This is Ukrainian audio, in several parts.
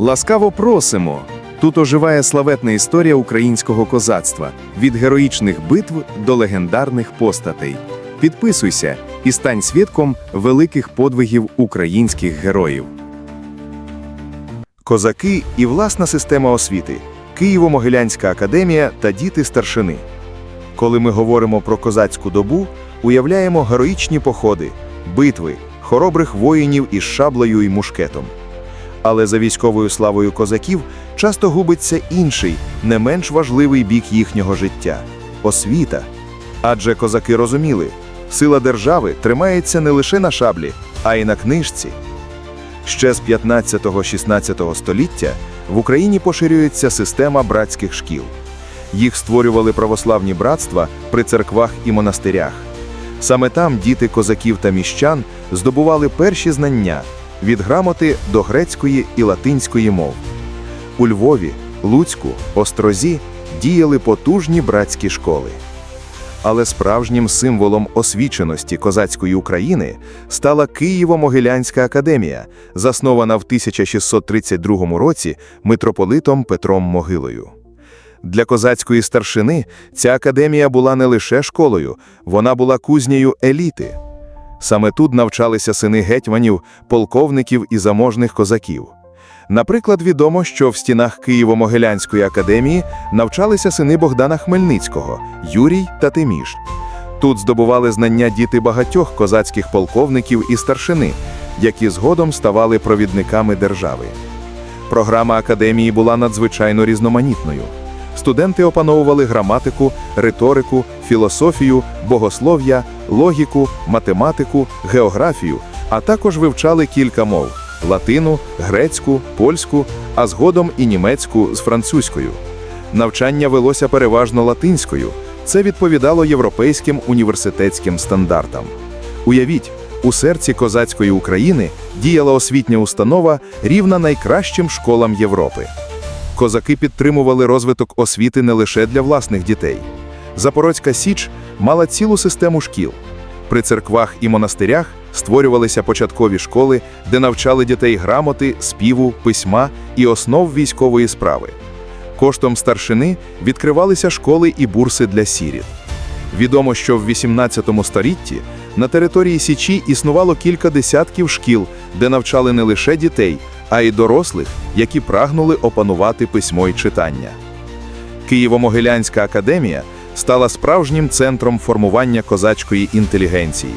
Ласкаво просимо! Тут оживає славетна історія українського козацтва від героїчних битв до легендарних постатей. Підписуйся і стань свідком великих подвигів українських героїв. Козаки і власна система освіти, Києво-Могилянська академія та діти старшини. Коли ми говоримо про козацьку добу, уявляємо героїчні походи, битви, хоробрих воїнів із шаблею і мушкетом. Але за військовою славою козаків часто губиться інший, не менш важливий бік їхнього життя освіта. Адже козаки розуміли, сила держави тримається не лише на шаблі, а й на книжці. Ще з 15-16 століття в Україні поширюється система братських шкіл. Їх створювали православні братства при церквах і монастирях. Саме там діти козаків та міщан здобували перші знання від грамоти до грецької і латинської мов. У Львові, Луцьку, Острозі діяли потужні братські школи. Але справжнім символом освіченості козацької України стала Києво-Могилянська академія, заснована в 1632 році митрополитом Петром Могилою. Для козацької старшини ця академія була не лише школою, вона була кузнею еліти. Саме тут навчалися сини гетьманів, полковників і заможних козаків. Наприклад, відомо, що в стінах Києво-Могилянської академії навчалися сини Богдана Хмельницького, Юрій та Тиміш. Тут здобували знання діти багатьох козацьких полковників і старшини, які згодом ставали провідниками держави. Програма академії була надзвичайно різноманітною. Студенти опановували граматику, риторику, філософію, богослов'я, логіку, математику, географію, а також вивчали кілька мов латину, грецьку, польську, а згодом і німецьку з французькою. Навчання велося переважно латинською. Це відповідало європейським університетським стандартам. Уявіть, у серці козацької України діяла освітня установа рівна найкращим школам Європи. Козаки підтримували розвиток освіти не лише для власних дітей. Запорозька Січ мала цілу систему шкіл. При церквах і монастирях створювалися початкові школи, де навчали дітей грамоти, співу, письма і основ військової справи. Коштом старшини відкривалися школи і бурси для сіріт. Відомо, що в 18 столітті на території Січі існувало кілька десятків шкіл, де навчали не лише дітей, а й дорослих, які прагнули опанувати письмо й читання. Києво-Могилянська академія стала справжнім центром формування козацької інтелігенції.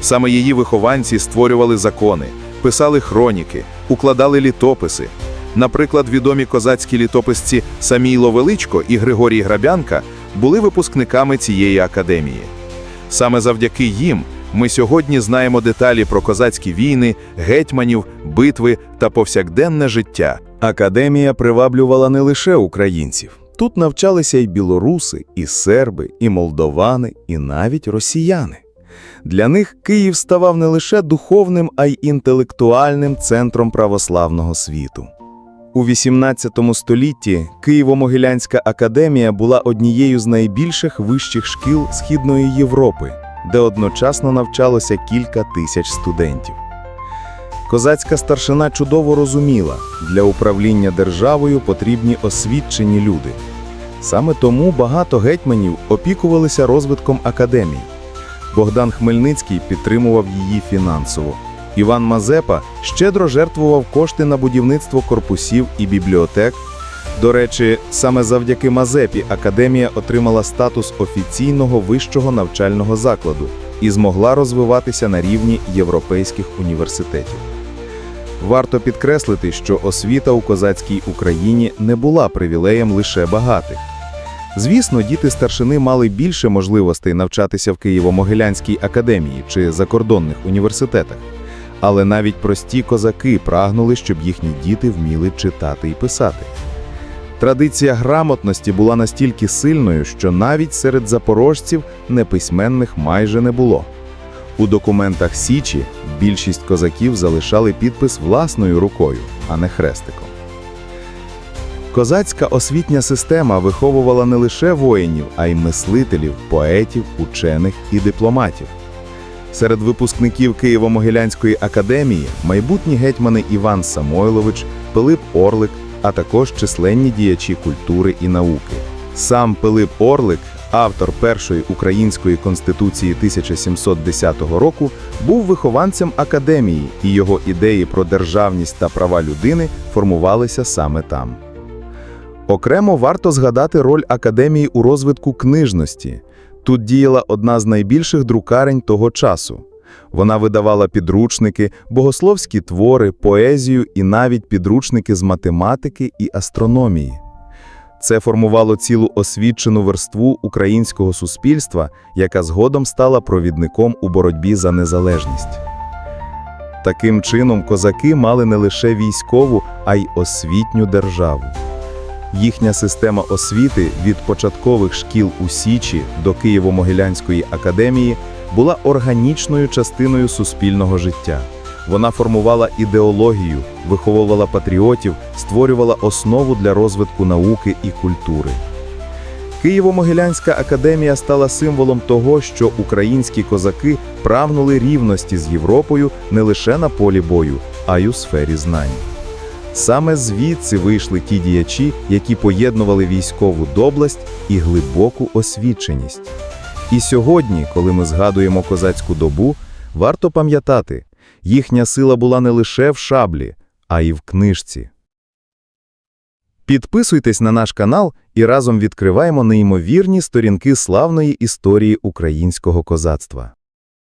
Саме її вихованці створювали закони, писали хроніки, укладали літописи. Наприклад, відомі козацькі літописці Самійло Величко і Григорій Грабянка були випускниками цієї академії. Саме завдяки їм ми сьогодні знаємо деталі про козацькі війни, гетьманів, битви та повсякденне життя. Академія приваблювала не лише українців. Тут навчалися і білоруси, і серби, і молдовани, і навіть росіяни. Для них Київ ставав не лише духовним, а й інтелектуальним центром православного світу. У XVIII столітті Києво-Могилянська академія була однією з найбільших вищих шкіл Східної Європи, де одночасно навчалося кілька тисяч студентів. Козацька старшина чудово розуміла, для управління державою потрібні освічені люди. Саме тому багато гетьманів опікувалися розвитком академій. Богдан Хмельницький підтримував її фінансово. Іван Мазепа щедро жертвував кошти на будівництво корпусів і бібліотек. До речі, саме завдяки Мазепі академія отримала статус офіційного вищого навчального закладу і змогла розвиватися на рівні європейських університетів. Варто підкреслити, що освіта у козацькій Україні не була привілеєм лише багатих. Звісно, діти старшини мали більше можливостей навчатися в Києво-Могилянській академії чи закордонних університетах. Але навіть прості козаки прагнули, щоб їхні діти вміли читати і писати. Традиція грамотності була настільки сильною, що навіть серед запорожців неписьменних майже не було. У документах Січі більшість козаків залишали підпис власною рукою, а не хрестиком. Козацька освітня система виховувала не лише воїнів, а й мислителів, поетів, учених і дипломатів. Серед випускників Києво-Могилянської академії майбутні гетьмани Іван Самойлович, Пилип Орлик, а також численні діячі культури і науки. Сам Пилип Орлик, автор першої української конституції 1710 року, був вихованцем академії, і його ідеї про державність та права людини формувалися саме там. Окремо варто згадати роль академії у розвитку книжності. Тут діяла одна з найбільших друкарень того часу. Вона видавала підручники, богословські твори, поезію і навіть підручники з математики і астрономії. Це формувало цілу освічену верству українського суспільства, яка згодом стала провідником у боротьбі за незалежність. Таким чином, козаки мали не лише військову, а й освітню державу. Їхня система освіти від початкових шкіл у Січі до Києво-Могилянської академії була органічною частиною суспільного життя. Вона формувала ідеологію, виховувала патріотів, створювала основу для розвитку науки і культури. Києво-Могилянська академія стала символом того, що українські козаки прагнули рівності з Європою не лише на полі бою, а й у сфері знань. Саме звідси вийшли ті діячі, які поєднували військову доблесть і глибоку освіченість. І сьогодні, коли ми згадуємо козацьку добу, варто пам'ятати, їхня сила була не лише в шаблі, а й в книжці. Підписуйтесь на наш канал і разом відкриваємо неймовірні сторінки славної історії українського козацтва.